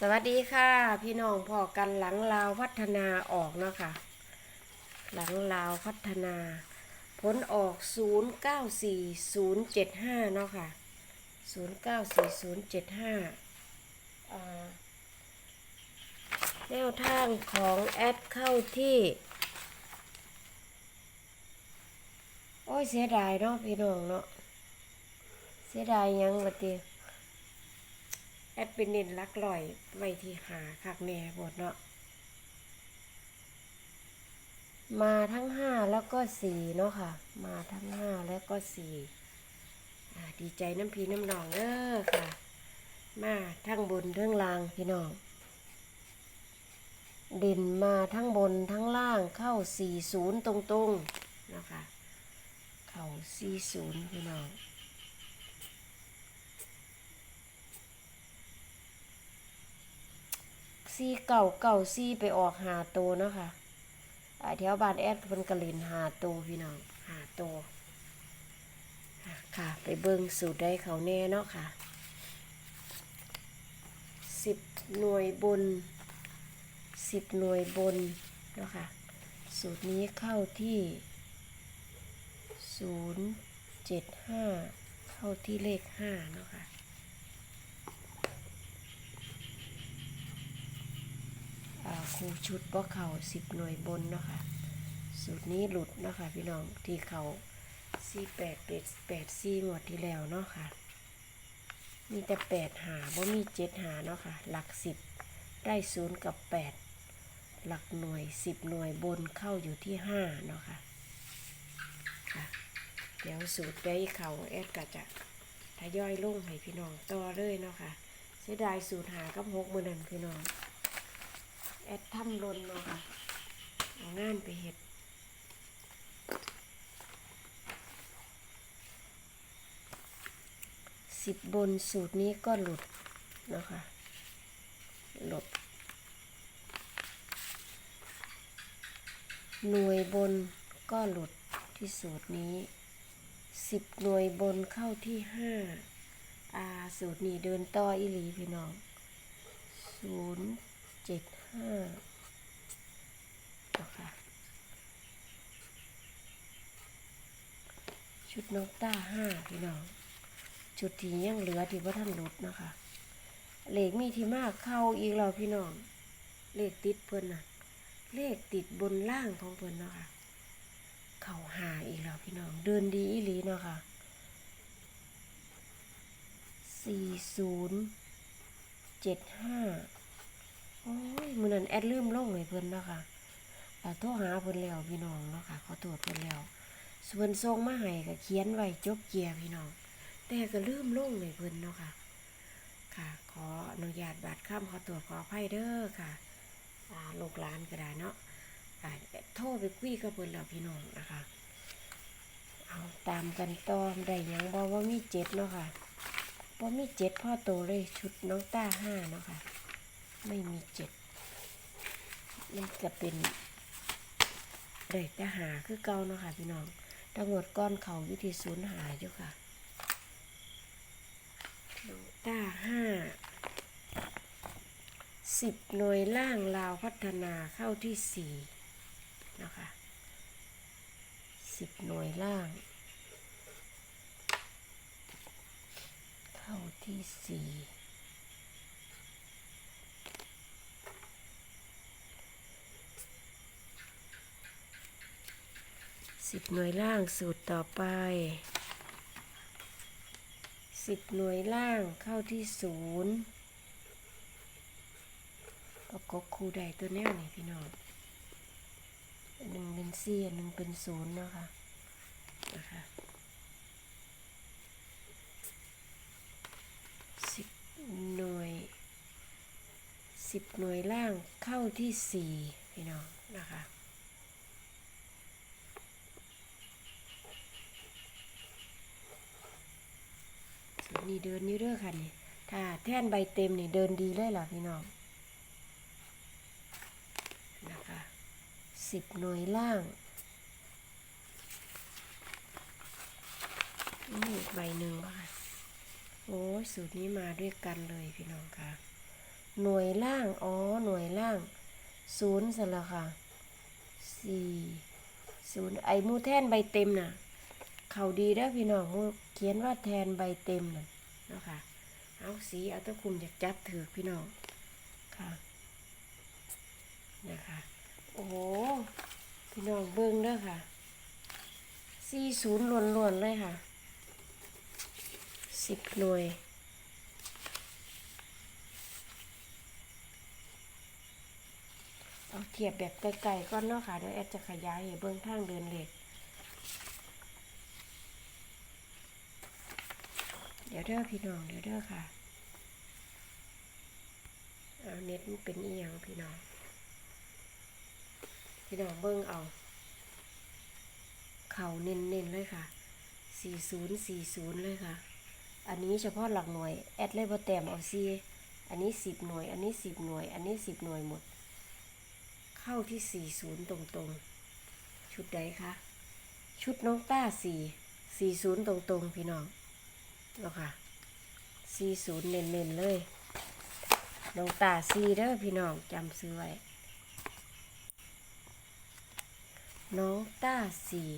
สวัสดีค่ะ พี่น้องพอกันหลังลาวพัฒนาออกเนาะค่ะ หลังลาวพัฒนา ผลออก 094075 เนาะค่ะ 094075อ่าแนวทางของแอดเข้าที่ โอ้ยเสียดายเนาะพี่น้องเนาะเสียดายยังบัดเดีย แอดเป็นเน้นลักลอยไว้ที่หาคักแน่บดเนาะมาทั้งห้าแล้วก็สี่เนาะค่ะ มาทั้งห้าแล้วก็สี่ดีใจน้ำพีน้ำนองเด้อค่ะ มาทั้งบนทั้งล่างพี่น้องเด่นมาทั้งบนทั้งล่างเข้าสี่ศูนย์ตรงๆนาะค่ะ เข้าสี่ศูนย์พี่น้อง ซีเก่าเก่าซีไปออกหาโตวนะคะแถวบ้านแอดเป็นกระลินหาโตวพี่น้องหาโตวค่ะ ไปเบิ่งสูตรได้เขาแน่เนาะค่ะสิบหน่วยบนสิบหน่วยบนเนาะค่ะ สูตรนี้เข้าที่ศูนย์เจ็ดห้าเข้าที่เลขห้าเนาะค่ะ ครูชุดว่าเข่าสิบหน่วยบนเนาะค่ะสูตรนี้หลุดเนาะค่ะพี่น้องที่เขาสี่แปดเป็ดแปดสี่หมดที่แล้วเนาะค่ะ มีแต่แปดหาบ่มีเจ็ดหาเนาะค่ะ หลักสิบได้ศูนย์กับแปดหลักหน่วยสิบหน่วยบนเข้าอยู่ที่ห้าเนาะค่ะค่ะเดี๋ยวสูตรได้เขาแอดก็จะทยอยลงให้พี่น้องต่อเลยเนาะค่ะเสียดายสูตรหากับหกมือนั่นพี่น้อง แอดทำลนเนาะค่ะเอางานไปเห็ดสิบบนสูตรนี้ก็หลุดเนาะคะหลุดหน่วยบนก็หลุดที่สูตรนี้สิบหน่วยบนเข้าที่ห้าอาสูตรนี้เดินต่ออีหลีพี่น้องศูนย์เจ็ด ห้านะคะชุดนกต้าห้าพี่น้อง ชุดที่ยังเหลือที่ว่าท่านลดนะคะเลขมีที่มากเข้าอีกแล้วพี่น้องเลขติดเพิ่นน่ะ เลขติดบนล่างของเพิ่นเนาะค่ะ เข้าหาอีกแล้วพี่น้อง เดินดีอีหลีเนาะค่ะสี่ศูนย์เจ็ดห้า มือนั้นแอดลืมลงให้เพิ่อนเนาะค่ะอ่าโทรหาเพิ่อนแล้วพี่น้องเนาะค่ะขอโทษเพิ่อนแล้วส่วนส่งมาให้ก็เขียนไว้จบเกียร์พี่น้องแต่ก็ลืมลงให้เพิ่อนเนาะค่ะ ค่ะขออนุญาตบาดข้ามขอตรวจขออภัยเด้อค่ะลูกหลานก็ได้เนาะอ่โทรไปคุยกับเพิ่อนแล้วพี่น้องนะคะเอาตามกันต่อได้ยังบ่ว่ามีเจ็ดเนาะค่ะบ่มีเจ็ดพ่อโตเลยชุดน้องต้าห้าเนาะค่ะ ไม่มีเจ็ดมันจะเป็นเด็กจะหาคือเก่าเนาะค่ะพี่น้องทั้งหมดก้อนเขาวิธีศูนย์หาอยู่ค่ะน้องต้าห้าสิบหน่วยล่างลาวพัฒนาเข้าที่สี่นะคะสิบหน่วยล่าง เข้าที่สี่ สิบหน่วยล่างสูตรต่อไปสิบหน่วยล่างเข้าที่ศูนย์ประกบคูใดตัวแนวนี่พี่น้องหนึ่งเป็นสี่อันหนึ่งเป็นศูนย์เนาะคะนะคะสิบหน่วยสิบหน่วยล่างเข้าที่สี่พี่น้องนะคะ สูตรนี้ เดินนี่เด้อค่ะนี่ถ้าแท่นใบเต็มนี่เดินดีเลยล่ะพี่น้องนะคะสิบหน่วยล่างนี่อีกใบหนึ่งค่ะโอ้ยสูตรนี้มาด้วยกันเลยพี่น้องค่ะ หน่วยล่าง อ๋อ หน่วยล่างศูนย์สละค่ะสี่ศูนย์ไอ้มูแทนใบเต็มน่ะ เขาดีเด้อพี่น้องมูเขียนว่าแทนใบเต็มน่ะ เนาะค่ะ เอาสีเอาตะคุมจากจับถือพี่น้องค่ะนะคะ โอ้โหพี่น้องเบิ้งเด้อค่ะสี่ศูนย์ล้วนๆเลยค่ะสิบหน่วยเอาเทียบแบบไกลๆก่อนเนาะค่ะเดี๋ยวแอดจะขยายให้เบิ้งทางเดินเหล็ก ดี๋ยวเด้อพี่น้องเดี๋ยวเด้อค่ะเอาเน็ตมันเป็นเอียงพี่น้อง พี่น้องเบิ้งเอา เข่าเน้นๆเลยค่ะ 4040 เลยค่ะ อันนี้เฉพาะหลักหน่วย แอดเลยบ่แต้มเอาซีอันนี้ 10 หน่วย อันนี้ 10 หน่วย อันนี้ 10 หน่วยหมด เข้าที่ 40 ตรงๆ ชุดใดคะ ชุดน้องต้า 4 40 ตรงๆ พี่น้อง เนาะค่ะ40เน้นๆเลยน้องตา4เด้อพี่น้องจำซื้อไว้ น้องต้าสี่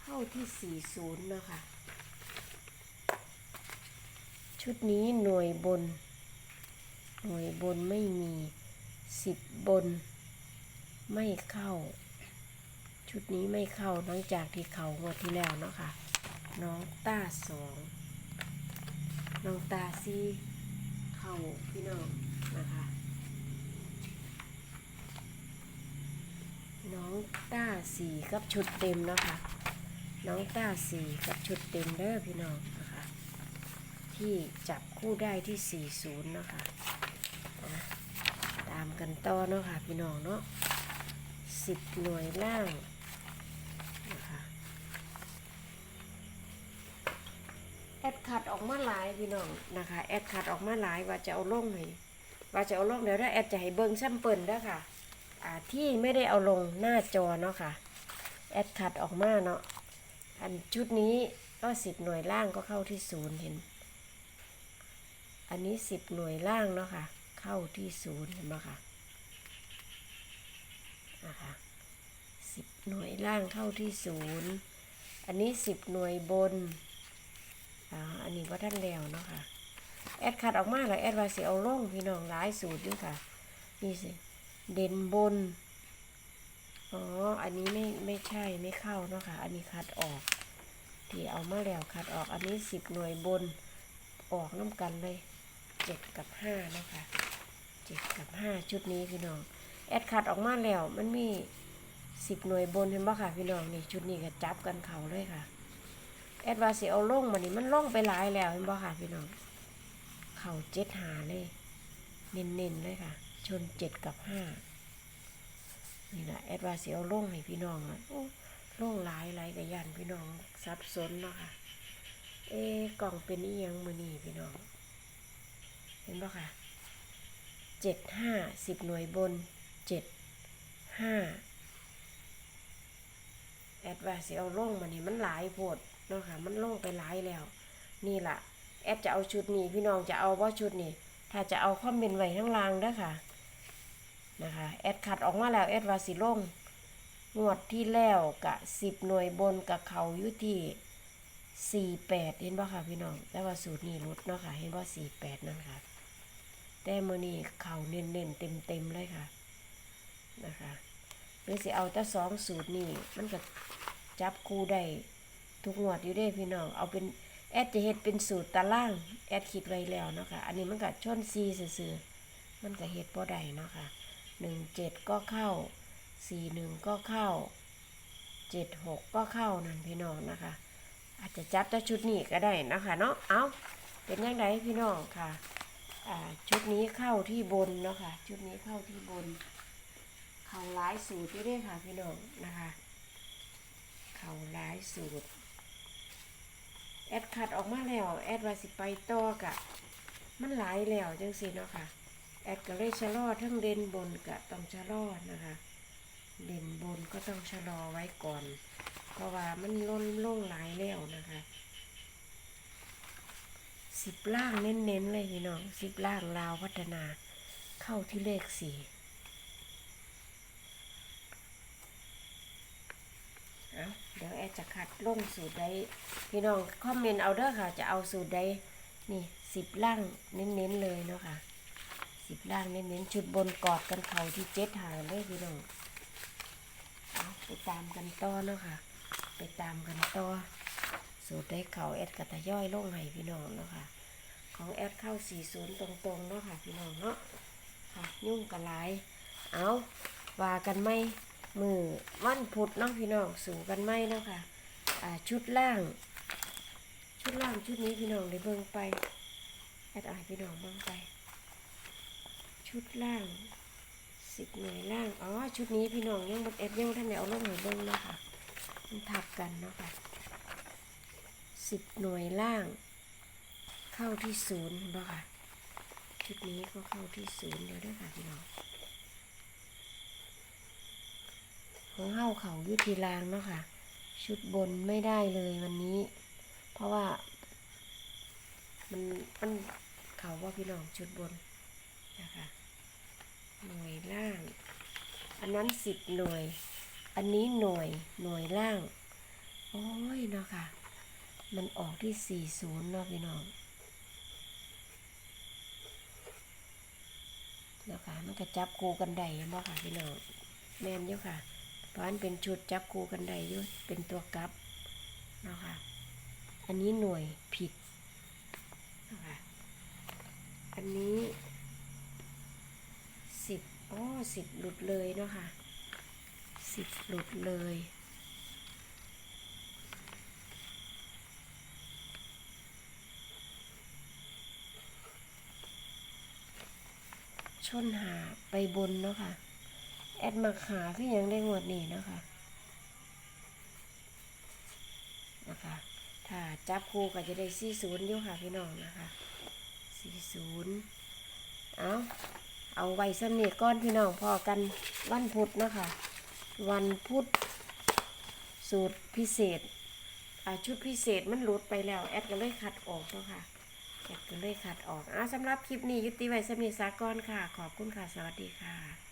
เข้าที่สี่ศูนย์นะค่ะ ชุดนี้หน่วยบน หน่วยบนไม่มีสิบบนไม่เข้า ชุดนี้ไม่เข้าหลังจากที่เขางวดที่แล้วเนาะค่ะ น้องตาสองน้องตาซีเข้าพี่น้องนะคะน้องต้าสี่กับชุดเต็มนะคะ น้องต้าสี่กับชุดเต็มเด้อพี่น้องนะคะ ที่จับคู่ได้ที่สี่ศูนย์นะคะตามกันต่อเนาะค่ะพี่น้องเนาะสิบหน่วยล่างนะคะ อดคัดออกมาหลายพี่น้องนะคะแอดคัดออกมาหลายว่าจะเอาลงไหนว่าจะเอาลงเดี๋ยวถ้าแอดจะให้เบิ้งซ้ำเปิลด้อค่ะอ่าที่ไม่ได้เอาลงหน้าจอเนาะค่ะแอดคัดออกมาเนาะอันชุดนี้ก็สิบหน่วยล่างก็เข้าที่ศูนย์เห็น อันนี้สิบหน่วยล่างเนาะค่ะ เข้าที่ศูนย์เห็นไหมค่ะนะคะสิบหน่วยล่างเข้าที่ศูนย์อันนี้สิบหน่วยบน อ่าอันนี้ว่าท่านแล้วเนาะค่ะ แอดคัดออกมาแล้วแอดว่าสิเอาลงพี่น้องหลายสูตรด้วยค่ะ นี่สิ เด่นบน อ๋อ อันนี้ไม่ไม่ใช่ไม่เข้าเนาะค่ะ อันนี้คัดออก ที่เอามาแล้วคัดออก อันนี้สิบหน่วยบน ออกน้ำกันเลยเจ็ดกับห้าเนาะค่ะเจ็ดกับห้าชุดนี้พี่น้อง แอดคัดออกมาแล้วมันมีสิบหน่วยบนเห็นปะค่ะพี่น้องนี่ชุดนี้ก็จับกันเขาเลยค่ะ แอดวาสิเอาลงมานี่มันลงไปหลายแล้วเห็นปะค่ะพี่น้อง เข่าเจ็ดหาเลย เน้นๆเลยค่ะ ชนเจ็ดกับห้านี่แหละแอดวาเสียวลงให้พี่น้องอะโอ้ลงหลายหลายกับยันพี่น้องซับซ้อนเนาะค่ะ เอะกล่องเป็นอียังมือนี่พี่น้อง เห็นปะค่ะเจ็ดห้าสิบหน่วยบนเจ็ดห้าแอดวาเสียวลงมานี่มันหลายโพด เนาะค่ะมันลงไปหลายแล้ว นี่ล่ะ แอดจะเอาชุดนี้พี่น้องจะเอาว่าชุดนี้ ถ้าจะเอาคอมเมนต์ไว้ข้างล่างด้อค่ะนะคะแอดขัดออกมาแล้วแอดวาสิลงงวดที่แล้วกะสิบหน่วยบนกับเขาอยู่ที่สี่แปดเห็นป่ะค่ะพี่น้องแต่ว่าสูตรนี้ลดเนาะค่ะ เห็นว่าสี่แปดนั่นค่ะแต่มือนี้เขาเน้นเน้นเต็มเต็มๆเลยค่ะนะคะหรือสิเอาแต่สองสูตรนี้มันก็จับคู่ได้ ทุกงวดอยู่ด้พี่น้อง เอาเป็นแอดจะเฮ็ดเป็นสูตรตาราง แอดคิดไว้แล้วเนาะค่ะ อันนี้มันก็ชนซีซื่อๆมันก็เฮ็ดบ่ได้เนาะค่ะหนึ่งเจ็ดก็เข้าสี่หนึ่งก็เข้าเจ็ดหกก็เข้านั่นพี่น้องนะคะ อาจจะจับแต่ชุดนี้ก็ได้นะคะเนาะ เอาเป็นยังไงพี่น้องค่ะอ่าชุดนี้เข้าที่บนเนาะค่ะ ชุดนี้เข้าที่บน เข่าหลายสูตรด้วยค่ะพี่น้องนะคะ เข่าหลายสูตร แอดคัดออกมาแล้ว แอดว่าสิไปต่อกะ มันหลายแล้วจังสิเนาะค่ะ แอดก็เลยชะลอทั้งเด่นบนกะต้องชะลอนะคะ เด่นบนก็ต้องชะลอไว้ก่อน เพราะว่ามันล้นล่งหลายแล้วนะคะสิบล่างเน้นๆเลยพี่น้องสิบล่างลาวพัฒนาเข้าที่เลขสี่ เดี๋ยวแอดจะคัดลงสูตรใดพี่น้องคอมเมนต์เอาเด้อค่ะ จะเอาสูตรใดนี่สิบล่างเน้นๆเลยเนาะค่ะสิบล่างเน้นๆชุดบนกอดกันเข่าที่เจ็ดหางเลยพี่น้องเอาไปตามกันต่อเนาะค่ะ ไปตามกันต่อสูตรได้เข่าแอดกระตะย่อยลงให้พี่น้องเนาะค่ะ ของแอดเข้า40ตรงๆเนาะค่ะพี่น้องเนาะค่ะยุ่งกันหลายเอาว่ากันไหม มือวันพุธเนาะพี่น้องสู่กันไหมเนาะค่ะชุดล่าง ชุดล่างชุดนี้พี่น้องได้เบิ่งไปแอดอายพี่น้องเบิ่งไป ชุดล่างสิบหน่วยล่างอ๋อชุดนี้พี่น้องยังบดแอดยังท่านได้เอาลงให้เบิ่งเนาะค่ะมันทับกันเนาะค่ะสิบหน่วยล่าง เข้าที่ศูนย์เห็นปะค่ะชุดนี้ก็เข้าที่ศูนย์เดี๋ยวด้วยค่ะพี่น้อง ของเข้าเขายุทีรางเนาะค่ะ ชุดบนไม่ได้เลยวันนี้ เพราะว่า มันมันเขาว่าพี่น้องชุดบนนะคะหน่วยล่าง อันนั้นสิบหน่วย อันนี้หน่วยหน่วยล่าง โอ้ยเนาะค่ะ มันออกที่40เนาะพี่น้องเนาะค่ะมันก็จับคู่กันได้เนาะค่ะพี่น้องแม่นอยู่ค่ะ ราะอันเป็นชุดจับคู่กันได้ยู่เป็นตัวกลับเนาะค่ะอันนี้หน่วยผิดนะคะอันนี้สิบอ๋อสิบหลุดเลยเนาะค่ะสิบหลุดเลยชนหาไปบนเนาะค่ะ แอดมาขาคือยังได้งวดนี้นะคะนะคะถ้าจับคู่ก็จะได้สี่ศูนย์อยู่ค่ะพี่น้องนะคะสี่ศูนย์เอาเอาไว้สำเนีก้อนพี่น้องพอกันวันพุธนะคะ วันพุธสูตรพิเศษชุดพิเศษมันหลุดไปแล้ว แอดก็เลยคัดออกเนาะค่ะแอดก็เลยขัดออกอะสำหรับคลิปนี้ยุติไว้สำนีสากรค่ะ ขอบคุณค่ะ สวัสดีค่ะ